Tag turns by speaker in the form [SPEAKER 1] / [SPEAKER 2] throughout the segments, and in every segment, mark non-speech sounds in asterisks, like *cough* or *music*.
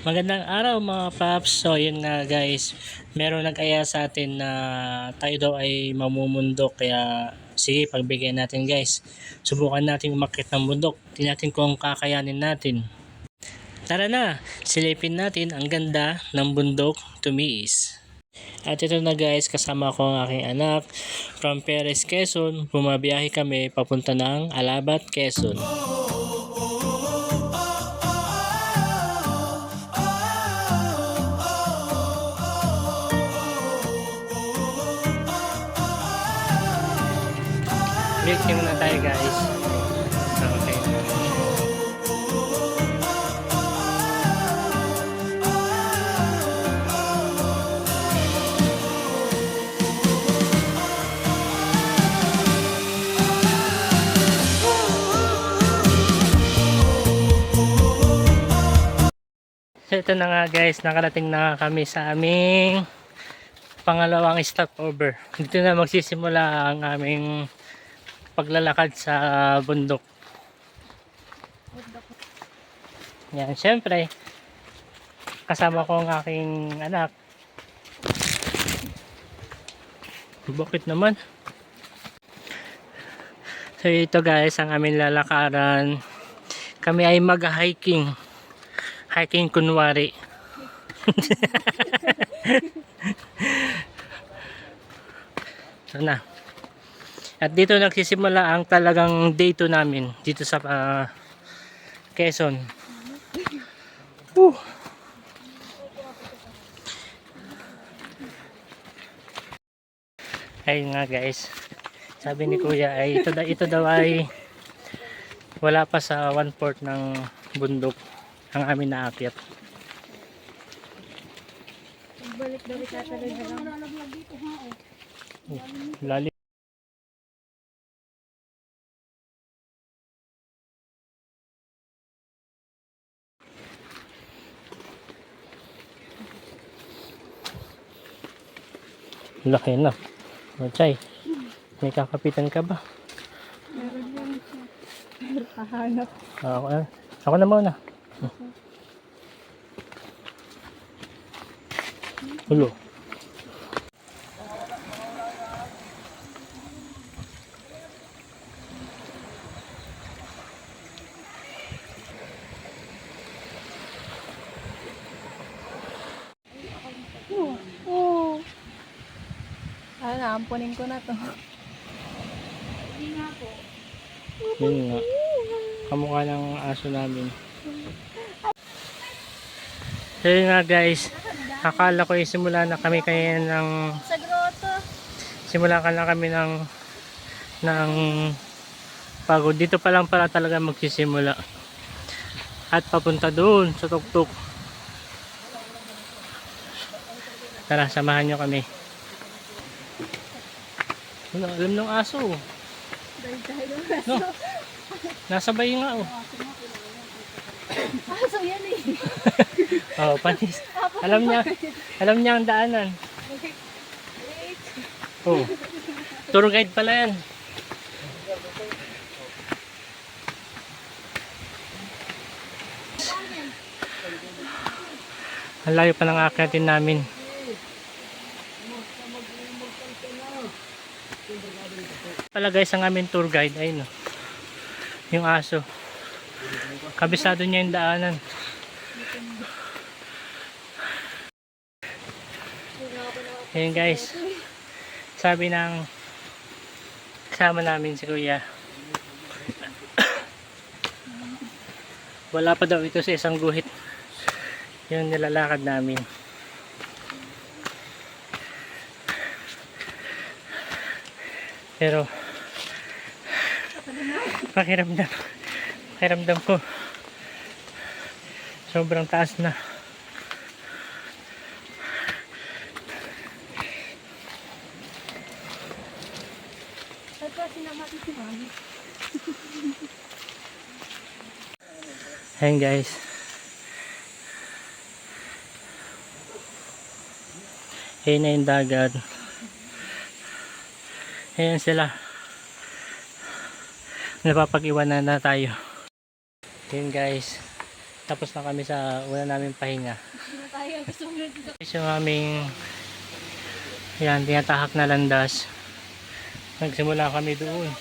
[SPEAKER 1] Magandang araw mga paps. So yun nga guys, meron nag-aya sa atin na tayo daw ay mamumundok kaya sige pagbigyan natin guys. Subukan natin umakit ng bundok. Tingnan natin kung kakayanin natin. Tara na, silipin natin ang ganda ng bundok tumiis. At ito na guys, kasama ko ang aking anak from Perez, Quezon. Bumabiyahe kami papunta ng Alabat, Quezon. Breaking muna tayo guys. Okay. Ito na nga guys, nakarating na kami sa aming pangalawang stopover. Dito na magsisimula ang aming paglalakad sa bundok. Yan, syempre, kasama ko ang aking anak. Bakit naman? So ito guys, ang aming lalakaran. Kami ay mag-hiking. Hiking kunwari. *laughs* so na. At dito nagsisimula ang talagang day 2 namin dito sa ah, Quezon. Whew. Ayun nga guys. Sabi ni Kuya ay ito, da- ito daw ay wala pa sa one fourth ng bundok ang amin naakyat.
[SPEAKER 2] Balik-balik na talaga lang.
[SPEAKER 1] Lalim. Laki na. Machay, may kakapitan ka ba?
[SPEAKER 2] Meron yan siya. Kahanap.
[SPEAKER 1] Ako na. Ako na muna. Ulo.
[SPEAKER 2] Oo. Ah, naampunin ko na to.
[SPEAKER 1] Yun nga. Kamukha ng aso namin. So yun nga guys. Akala ko yung simula na kami kaya ng
[SPEAKER 2] Sa grotto.
[SPEAKER 1] simula ka na kami ng ng pagod. Dito pa lang pala talaga magsisimula. At papunta doon sa tuktok. Tara, samahan nyo kami. Ano, alam ng aso.
[SPEAKER 2] Dahil dahil
[SPEAKER 1] No. Nasa bayi nga oh.
[SPEAKER 2] Aso yan eh. *laughs*
[SPEAKER 1] Oh, panis. Alam niya, alam niya ang daanan. Oh. Tour guide pala yan. Ang layo pa ng akyatin namin. Pala guys, ang aming tour guide, ayun oh. Yung aso. Kabisado niya yung daanan. Ayun guys. Sabi ng kasama namin si Kuya. Wala pa daw ito sa isang guhit. Yung nilalakad namin. Pero pakiramdam pakiramdam ko sobrang taas na. Ayan guys. Ayan na yung dagat. Ayan sila. Napapag-iwanan na tayo. Ayan guys. Tapos na kami sa una namin pahinga. Ito yung aming yan, tinatahak na landas. Nagsimula kami doon.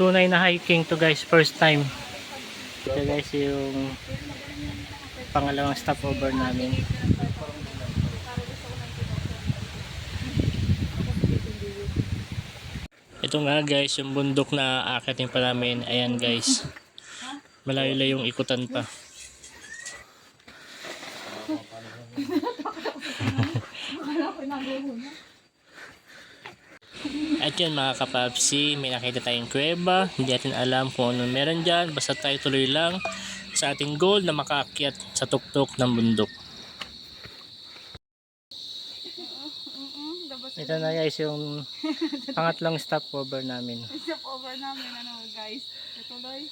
[SPEAKER 1] Tunay na hiking to guys, first time. Ito guys yung pangalawang stopover namin. Ito nga guys, yung bundok na aakitin pa namin. Ayan guys. Malayo yung ikutan pa. At yun mga kapapsi, may nakita tayong kuweba. Hindi natin alam kung ano meron dyan. Basta tayo tuloy lang sa ating goal na makaakyat sa tuktok ng bundok. Ito na guys yung *laughs* pangatlong stopover namin.
[SPEAKER 2] step over namin. Ano guys? Tuloy.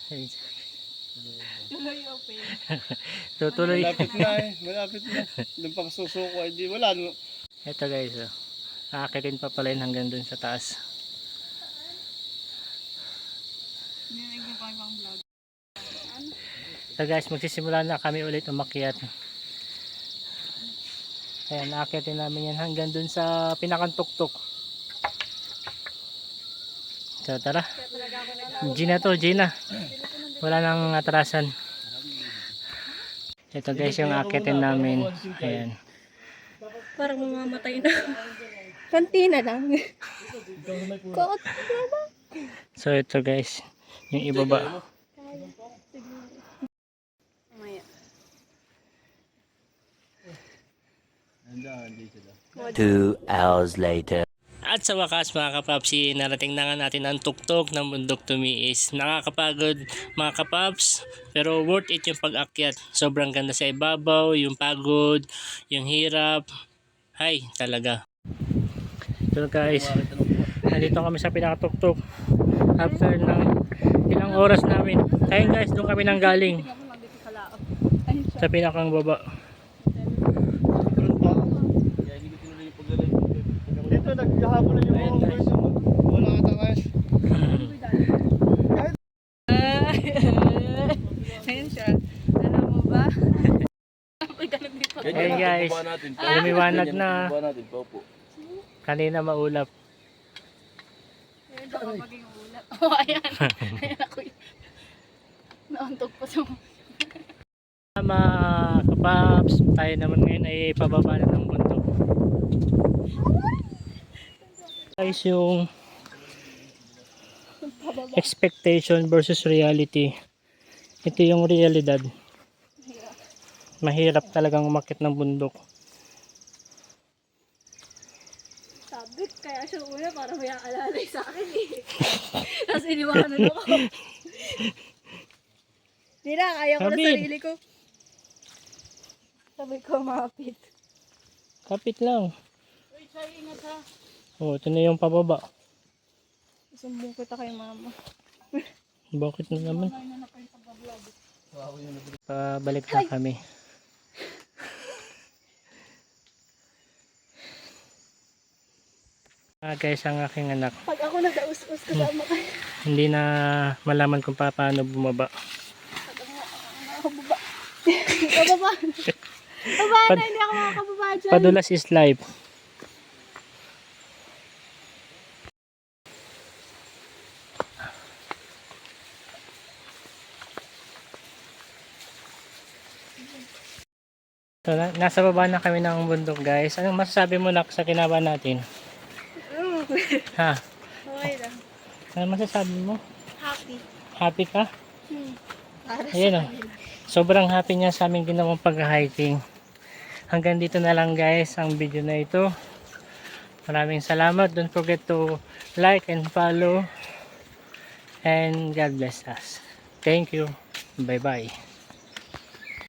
[SPEAKER 2] Tuloy open. *laughs*
[SPEAKER 1] Tutuloy.
[SPEAKER 3] Malapit na eh. Malapit na. Doon pa susuko ay di wala. No?
[SPEAKER 1] Ito guys, oh. Aakitin pa pala yun hanggang dun sa taas.
[SPEAKER 2] Hindi.
[SPEAKER 1] So guys, magsisimula na kami ulit umakyat. Ayan, aakitin namin yan hanggang dun sa pinakantuktok. So tara. Gina to, Gina. Wala nang atrasan. Ito guys yung aakitin namin. Ayan.
[SPEAKER 2] Parang mamamatay na. Kanti na lang. Lang.
[SPEAKER 1] So ito guys, yung ibaba.
[SPEAKER 4] Two hours later.
[SPEAKER 1] At sa wakas mga kapapsi, narating na nga natin ang tuktok ng bundok tumiis. Nakakapagod mga kapaps, pero worth it yung pag-akyat. Sobrang ganda sa ibabaw, yung pagod, yung hirap. Hay, talaga. So guys, nandito kami sa pinakatuktok. After ng ilang oras namin. Kaya guys, doon kami nang galing.
[SPEAKER 2] Ayun.
[SPEAKER 1] Sa pinakang baba.
[SPEAKER 3] Sobrang tao. Kaya hindi ko tinuloy yung paglalay. Dito naghahapon na yung mga guys. Wala ata guys. *laughs*
[SPEAKER 2] Ayun siya. Alam mo ba?
[SPEAKER 1] Ayun guys, lumiwanag na. Kanina maulap.
[SPEAKER 2] Ayun, baka maging ulat. *laughs* Oh, ayan. Ayan ako yun. Naantok pa sa
[SPEAKER 1] Mga kapaps, tayo naman ngayon ay pababa na ng bundok. Guys, yung expectation versus reality. Ito yung realidad. Mahirap talagang umakit ng bundok.
[SPEAKER 2] Sabit, kaya siya una para may aalalay sa akin eh. *laughs* Tapos iniwanan ako. *laughs* Hindi na, kaya ko na sarili ko. Sabi ko, mapit.
[SPEAKER 1] Kapit lang.
[SPEAKER 2] Uy, Chay, ingat ha.
[SPEAKER 1] Oh, ito na yung pababa.
[SPEAKER 2] Sumbong kita kay mama.
[SPEAKER 1] Bakit na naman? Pabalik na kami. Ah guys, ang aking anak.
[SPEAKER 2] Pag ako nagdaus-us kasama kayo.
[SPEAKER 1] Hindi na malaman kung pa- paano bumaba.
[SPEAKER 2] Bababa. Baba na, hindi ako makakababa dyan.
[SPEAKER 1] Padulas is live. So, na- nasa baba na kami ng bundok guys. Anong masasabi mo na sa kinaba natin?
[SPEAKER 2] Mm,
[SPEAKER 1] Ha?
[SPEAKER 2] Okay lang.
[SPEAKER 1] Ano masasabi mo?
[SPEAKER 2] Happy.
[SPEAKER 1] Happy ka?
[SPEAKER 2] Hmm.
[SPEAKER 1] Ayan o. Sobrang happy niya sa aming ginawang pag-hiking. Hanggang dito na lang guys ang video na ito. Maraming salamat. Don't forget to like and follow. And God bless us. Thank you. Bye bye.